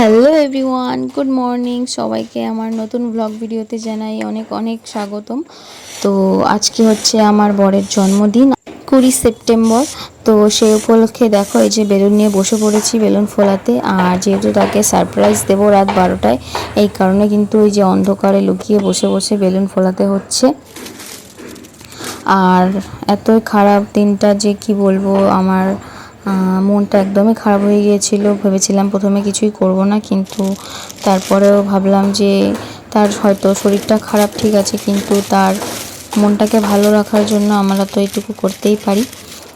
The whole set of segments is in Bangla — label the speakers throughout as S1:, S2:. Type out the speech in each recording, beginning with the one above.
S1: Hello everyone, good morning. সবাইকে আমার নতুন ব্লগ ভিডিওতে জানাই অনেক অনেক স্বাগতম। তো আজকে হচ্ছে আমার বরের জন্মদিন, কুড়ি সেপ্টেম্বর। তো সেই উপলক্ষে দেখো, এই যে বেলুন নিয়ে বসে পড়েছি বেলুন ফোলাতে। আর যেহেতু তাকে সারপ্রাইজ দেবো রাত বারোটায়, এই কারণে কিন্তু ওই যে অন্ধকারে লুকিয়ে বসে বসে বেলুন ফোলাতে হচ্ছে। আর এতই খারাপ দিনটা যে কি বলব, আমার মনটা একদমই খারাপ হয়ে গিয়েছিল। ভেবেছিলাম প্রথমে কিছুই করব না, কিন্তু তারপরেও ভাবলাম যে তার হয়তো শরীরটা খারাপ, ঠিক আছে, কিন্তু তার মনটাকে ভালো রাখার জন্য আমরা তো এইটুকু করতেই পারি।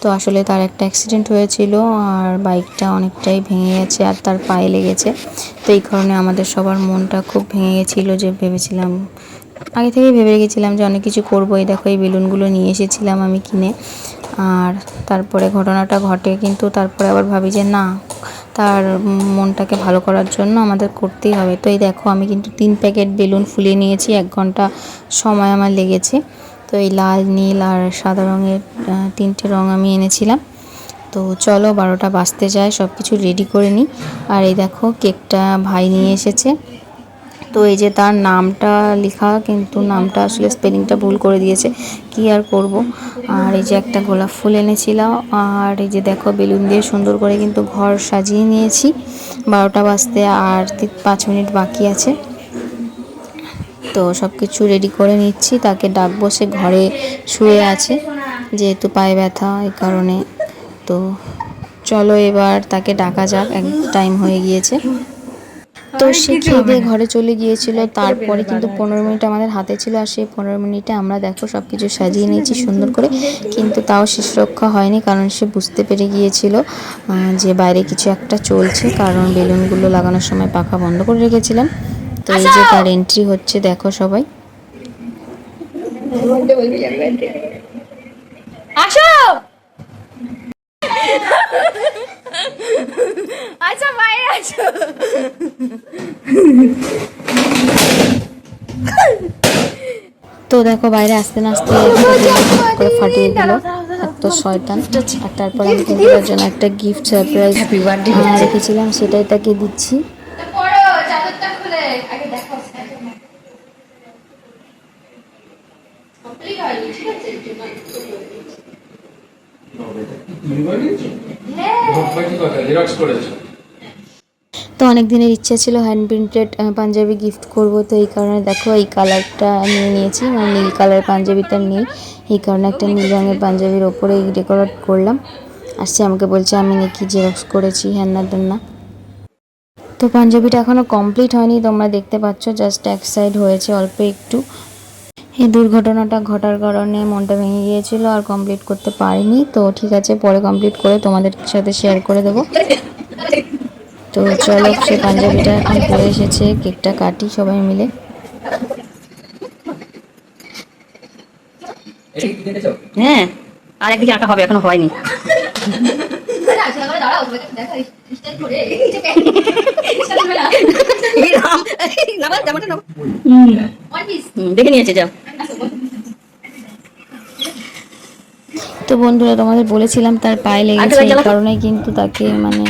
S1: তো আসলে তার একটা অ্যাক্সিডেন্ট হয়েছিল আর বাইকটা অনেকটাই ভেঙে গেছে আর তার পায়ে লেগেছে। তো এই কারণে আমাদের সবার মনটা খুব ভেঙে গেছিল যে ভেবেছিলাম আগে থেকেই ভেবে রেখেছিলাম যে অনেক কিছু করব এই দেখো, এই বেলুনগুলো নিয়ে এসেছিলাম আমি কিনে। আর তারপরে ঘটনাটা ঘটে, কিন্তু তারপরে আবার ভাবি যে না, তার মনটাকে ভালো করার জন্য আমাদের করতেই হবে। তো এই দেখো, আমি কিন্তু তিন প্যাকেট বেলুন ফুলিয়ে নিয়েছি, এক ঘণ্টা সময় আমার লেগেছে। তো এই লাল, নীল আর সাদা রঙের তিনটে রং আমি এনেছিলাম। তো চলো, বারোটা বাজতে যায় সব কিছু রেডি করে নিই। আর এই দেখো, কেকটা ভাই নিয়ে এসেছে। তো এই যে তার নামটা লেখা, কিন্তু নামটা আসলে স্পেলিংটা ভুল করে দিয়েছে। কি আর করব? আর এই যে একটা গোলাপ ফুল এনেছিলাম, আর এই যে দেখো, বেলুন দিয়ে সুন্দর করে কিন্তু ঘর সাজিয়ে নিয়েছি। বারোটা বাজতে আর পাঁচ মিনিট বাকি আছে। তো সব কিছু রেডি করে নিচ্ছি। তাকে ডাকবো, সে ঘরে শুয়ে আছে। যেহেতু পায়ে ব্যথা এই কারণে। তো চলো এবার তাকে ডাকা যাক, এক টাইম হয়ে গিয়েছে। তো সে খেয়ে দিয়ে ঘরে চলে গিয়েছিল। তারপরে কিন্তু পনেরো মিনিট আমাদের হাতে ছিল আর সেই পনেরো মিনিটে আমরা দেখো সব কিছু সাজিয়ে নিয়েছি সুন্দর করে। কিন্তু তাও শেষ রক্ষা হয়নি কারণ সে বুঝতে পেরে গিয়েছিল যে বাইরে কিছু একটা চলছে কারণ বেলুনগুলো লাগানোর সময় পাখা বন্ধ করে রেখেছিলাম। তো এই যে তার এন্ট্রি হচ্ছে দেখো সবাই।
S2: আসো! আচ্ছা বাইরে আসো।
S1: তো দেখো বাইরে আসতে না আসতে করে ফাটিয়ে দিল। এত শয়তান। আর তারপর আমি কিন্তু তার জন্য একটা গিফট সারপ্রাইজ রেখেছিলাম সেটাই তাকে দিচ্ছি।
S2: পড়ো চাদরটা খুলে আগে দেখো কমপ্লিট হয়নি ঠিক আছে
S3: তুমি বানিয়েছো?
S2: হ্যাঁ।
S3: কথা? জেরক্স করেছ?
S1: তো অনেক দিনের ইচ্ছা ছিল হ্যান্ড প্রিন্টেড পাঞ্জাবি গিফট করব, তো এই কারণে দেখো এই কালারটা নিয়ে নিয়েছি মানে নীল কালার পাঞ্জাবিটা নেই, এই কারণে একটা নীল রঙের পাঞ্জাবির ওপরে ডেকোরেট করলাম। আসছে আমাকে বলছে, আমি নাকি জেরক্স করেছি হ্যান না তেন না তো পাঞ্জাবিটা এখনও কমপ্লিট হয়নি, তোমরা দেখতে পাচ্ছ জাস্ট এক সাইড হয়েছে অল্প একটু। এই দুর্ঘটনাটা ঘটার কারণে মনটা ভেঙে গিয়েছিল, আর কমপ্লিট করতে পারিনি। তো ঠিক আছে, পরে কমপ্লিট করে তোমাদের সাথে শেয়ার করে দেবো। তো চলো সে পাঞ্জাবিটা এখন পরে এসেছে কেকটা কাটি সবাই মিলে।
S4: হ্যাঁ আর একদিকে আঁকা হবে এখনও হয়নি।
S2: দেখো
S4: নিয়েছে যাও।
S1: তো বন্ধুরা তোমাদের বলেছিলাম তার পায়ে লেগেছে এই কারণে কিন্তু তাকে মানে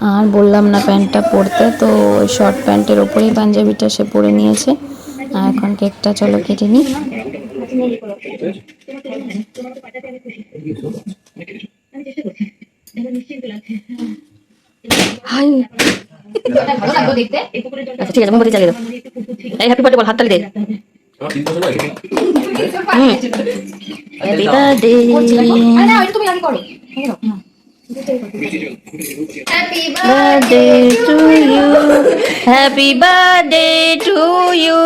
S1: আর বললাম না প্যান্টটা পরতে তো ওই শর্ট প্যান্টের ওপরেই পাঞ্জাবিটা সে পরে নিয়েছে। আর এখন কেকটা চলো কেটে নিই।
S4: হাই। আচ্ছা ঠিক আছে মোমবাতি চালিয়ে দাও। এই হ্যাপি বার্থডে বল হাততালি দে।
S3: তোমার তিনটে সময়
S4: হ্যাপি বার্থডে
S2: আরে না ওইটা তুমি আগে করো happy
S4: birthday to you happy birthday to you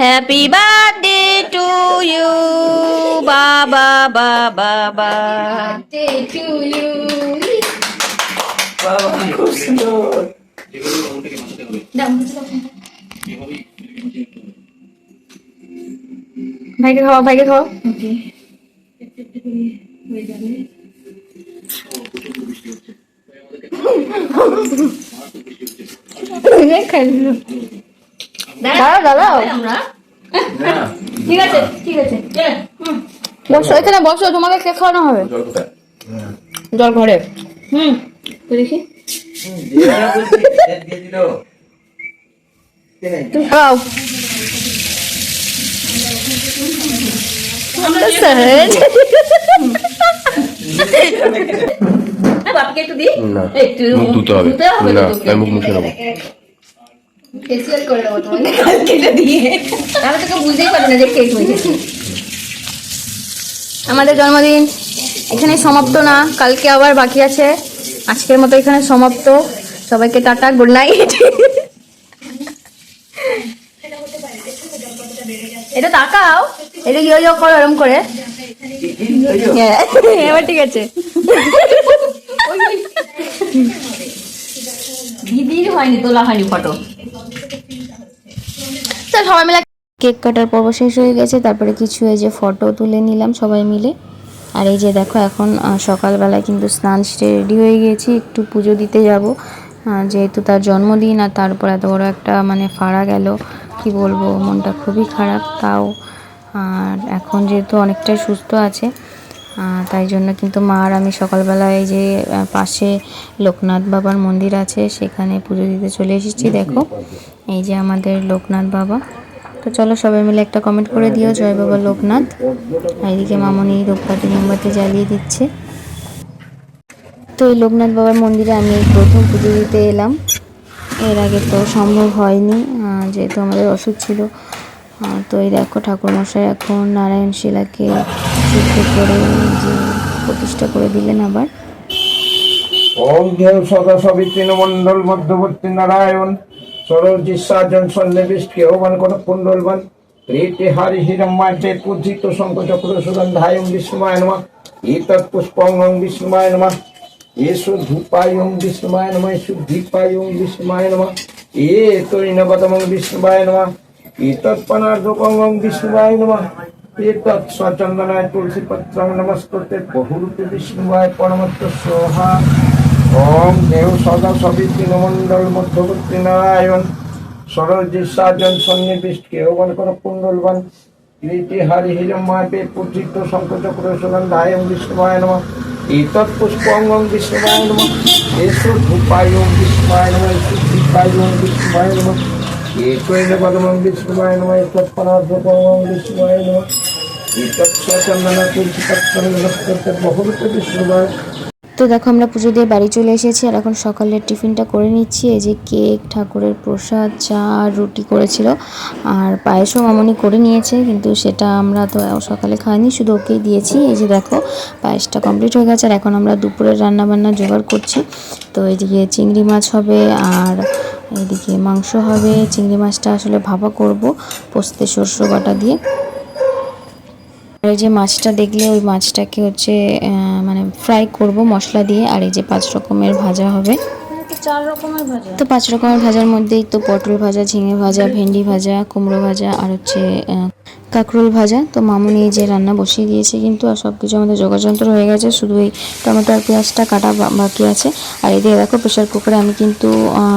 S4: happy birthday to you বাবা বাবা বা
S2: বার্থডে টু ইউ
S3: বাবা খুব সুন্দর
S2: দাও
S4: ভাইকে খাওয়া ভাইকে খাওয়া
S2: দাঁড়াও দাঁড়াও। আমরা ঠিক আছে ঠিক আছে।
S4: বসো এখানে বসো তোমাকে কেক খাওয়ানো হবে?
S3: জল
S4: ঘরে। হুম দেখি।
S3: দিয়ে দিল বলছি দিয়ে দিল
S1: খাও
S4: বাপিকে একটু দিই? একটু
S5: ধুতে হবে। না
S4: তো
S5: মুখ মুছে নেব।
S2: ফেসিয়াল করে দেবো তোমাকে
S4: কেটে দিয়ে। আমি তোকে বুঝতেই পারি না যে কেক হয়েছে।
S1: আমাদের জন্মদিন। এখানে সমাপ্ত না। কালকে আবার বাকি আছে। আজকের মতো এখানে সমাপ্ত। সবাইকে টাটা গুড নাইট এটা তাকাও এটা ইয়ে করো এরম করে। এবার ঠিক আছে।
S4: দিদির হয়নি তোলা হয়নি ফটো
S1: সবাই মিলে কেক কাটার পর্ব শেষ হয়ে গেছে তারপরে কিছু এই যে ফটো তুলে নিলাম সবাই মিলে। আর এই যে দেখো এখন সকালবেলায় কিন্তু স্নান সেরে রেডি হয়ে গেছি একটু পুজো দিতে যাব। যেহেতু তার জন্মদিন আর তারপর এত বড় একটা মানে ফাড়া গেল কি বলব মনটা খুবই খারাপ তাও আর এখন যেহেতু অনেকটাই সুস্থ আছে তাই জন্য কিন্তু মা আর আমি সকালবেলায় যে পাশে লোকনাথ বাবার মন্দির আছে, সেখানে পুজো দিতে চলে এসেছি, দেখো। এই যে আমাদের লোকনাথ বাবা। তো চলো সবাই মিলে একটা কমেন্ট করে দিও, জয় বাবা লোকনাথ। এদিকে মামনি ধূপকাঠি মোমবাতি জ্বালিয়ে দিচ্ছে। তো এই লোকনাথ বাবার মন্দিরে আমি প্রথম পুজো দিতে এলাম। এর আগে তো সম্ভব হয়নি যেহেতু আমাদের ওষুধ ছিল। তো এই দেখো ঠাকুরমশাই এখন নারায়ণ শিলাকে শুদ্ধ করে যে প্রতিষ্ঠা করে দিলেন আবার।
S6: ওম সদা সবিত্রীন মন্ডল মধ্যবর্তী নারায়ণ সরোজি সাজন সন্নিবিষ্ট কেহবান কোন কুণ্ডলবান প্রীতি হারি হিরম্মাটে পূজিত শঙ্কচক্র সুগন্ধায়ং বিষ্ণুমায় নমঃ। এতৎ পুষ্পঙ্গং বিষ্ণুমায় নমঃ। এসু ধূপায়ং বিষ্ণুমায় নমঃ এ এতৎ পনার্ধকঙ্গং বিষ্ণুমায় নমঃ। এতৎ সচন্দনায় তুলসী পত্রং নমস্কৃতে বহুরূপে বিষ্ণুমায় পরমত্ত সোহা ওম দেব সদা সবিত্রী মন্ডল মধ্যবর্তী নারায়ণ। সরজি সাজন সন্নিবিষ্ট কেহবান কর কুণ্ডলবান। কীর্তি হারি হিরম্মাপে পূজিত শঙ্কচক্র সুগন্ধায় বিষ্ণুমায় নম। এতৎ পুষ্পঙ্গং বিষ্ণুমায় নম। এসো ধূপায়ং বিষ্ণুমায় নম। এসো দীপায়ং বিষ্ণুমায় নম। বিষ্ণুমায়
S1: তো দেখো আমরা পুজো দিয়ে বাড়ি চলে এসেছি আর এখন সকালের টিফিনটা করে নিচ্ছি এই যে কেক ঠাকুরের প্রসাদ চা রুটি করেছিল আর পায়েসও মামনি করে নিয়েছে কিন্তু সেটা আমরা তো সকালে খাইনি শুধু ওকেই দিয়েছি এই যে দেখো পায়েসটা কমপ্লিট হয়ে গেছে আর এখন আমরা দুপুরের রান্না বান্না জোগাড় করছি তো এদিকে চিংড়ি মাছ হবে আর এদিকে মাংস হবে, চিংড়ি মাছটা আসলে ভাপা করব, পোস্তে সর্ষ বাটা দিয়ে। আর যে মাছটা দেখলে ওই মাছটাকে হচ্ছে মানে ফ্রাই করব মশলা দিয়ে, আর এই যে পাঁচ রকমের ভাজা হবে। তো পাঁচ রকমের ভাজার মধ্যেই তো পটল ভাজা ঝিঙে ভাজা ভেন্ডি ভাজা কুমড়ো ভাজা আর হচ্ছে কাঁকরোল ভাজা। তো মামুনি এই যে রান্না বসিয়ে দিয়েছে কিন্তু আর সব কিছু আমাদের যোগাযন্ত্র হয়ে গেছে। শুধু এই টমেটো আর পেঁয়াজটা কাটা বাকি আছে। আর এদিকে দেখো প্রেশার কুকারে আমি কিন্তু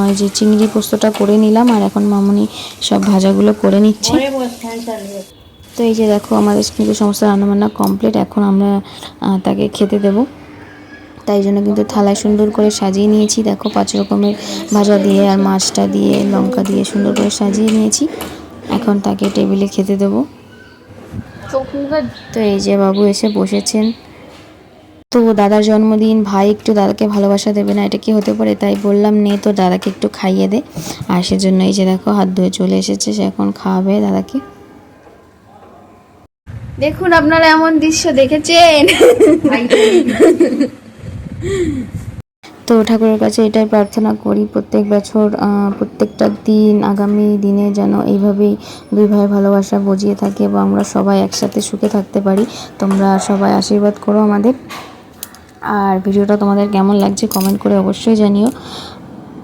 S1: এই যে চিংড়ি পোস্তটা করে নিলাম আর এখন মামুনি সব ভাজাগুলো করে নিচ্ছে। তো এই যে দেখো আমাদের কিন্তু সমস্ত রান্নাবান্না কমপ্লিট। এখন আমরা তাকে খেতে দেবো। তাই জন্য কিন্তু থালায় সুন্দর করে সাজিয়ে নিয়েছি। দেখো পাঁচ রকমের ভাজা দিয়ে আর মাছটা দিয়ে, লঙ্কা দিয়ে সুন্দর করে সাজিয়ে নিয়েছি। এখন তাকে টেবিলে খেতে দেবো। তো এই যে বাবু এসে বসেছেন। তো দাদার জন্মদিন, ভাই একটু দাদাকে ভালোবাসা দেবে না, এটা কি হতে পারে তাই বললাম, নে তো দাদাকে একটু খাইয়ে দে। আর সেজন্য এই যে দেখো, হাত ধুয়ে চলে এসেছে, সে এখন খাওয়াবে দাদাকে। দেখুন আপনারা এমন দৃশ্য দেখেছেন। তো ঠাকুরের কাছে এটাই প্রার্থনা করি প্রত্যেক বছর প্রত্যেকটা দিন, আগামী দিনে যেন এইভাবেই দুই ভাই ভালোবাসা বজিয়ে থাকে এবং আমরা সবাই একসাথে সুখে থাকতে পারি। তোমরা সবাই আশীর্বাদ করো আমাদের। আর ভিডিওটা তোমাদের কেমন লাগছে কমেন্ট করে অবশ্যই জানিও।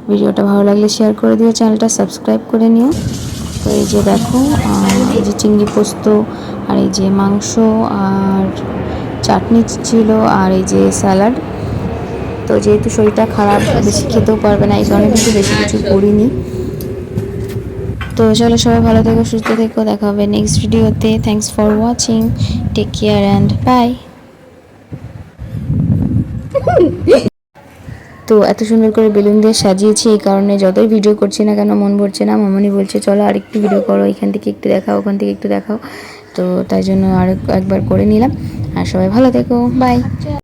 S1: ভিডিওটা ভালো লাগলে শেয়ার করে দিও চ্যানেলটা সাবস্ক্রাইব করে নিও। তো এই যে দেখো এই যে চিংড়ি পোস্ত আর এই যে মাংস আর চাটনি ছিল আর এই যে স্যালাড তো যেহেতু শরীরটা খারাপ, বেশি খেতেও পারবে না, এই কারণে কিন্তু বেশি কিছু করিনি। তো চলো সবাই ভালো থেকো, সুস্থ থেকো, দেখা হবে নেক্সট ভিডিওতে thanks for watching take care and bye তো এত সুন্দর করে বেলুন দিয়ে সাজিয়েছি, এই কারণে যতই ভিডিও করছি না কেন মন ভরছে না, মামনি বলছে, চলো আরেকটু ভিডিও করো, এখান থেকে একটু দেখাও, ওখান থেকে একটু দেখাও। তো তাই জন্য আর একবার করে নিলাম। আর সবাই ভালো থেকো বাই